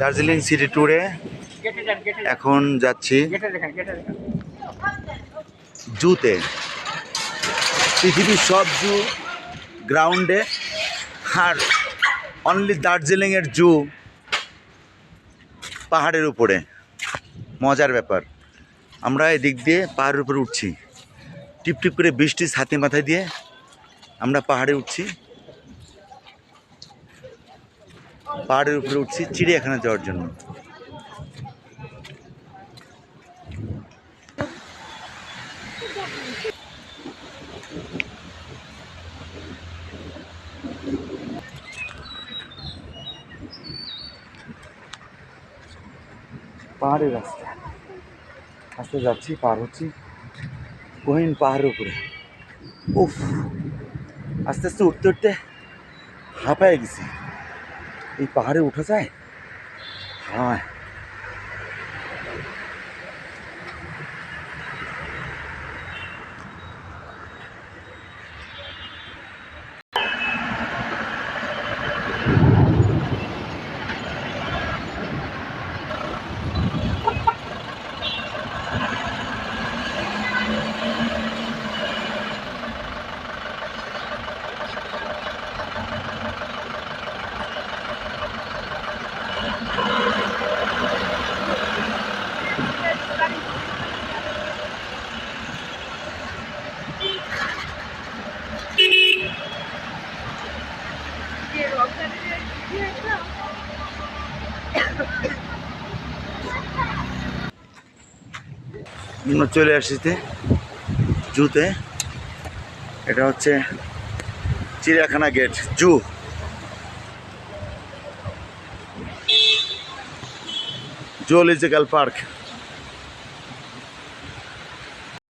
Darjeeling city ট্যুরে এখন যাচ্ছি। জুতে। পৃথিবীর সব জু গ্রাউন্ডে। আর অনলি দার্জিলিংয়ের জু পাহাড়ের উপরে। মজার ব্যাপার। আমরা এদিক দিয়ে পাহাড়ের উপরে উঠছি। টিপ টিপ করে বৃষ্টি ছাতি মাথায় দিয়ে আমরা পাহাড়ে উঠছি। পাহাড়ের উপরে উঠছি চিড়িয়াখানা যাওয়ার জন্য। পাহাড়ের রাস্তা। আস্তে যাচ্ছি, পার হচ্ছি। গহীন পাহাড়ের উপরে। উফ, আস্তে আস্তে উঠতে উঠতে হাঁপায় গেছি। এই পাহাড়ে উঠা যায়? হ্যাঁ। চলে আসিতে জুতে। এটা হচ্ছে চিড়িয়াখানা গেট জু। Zoological park.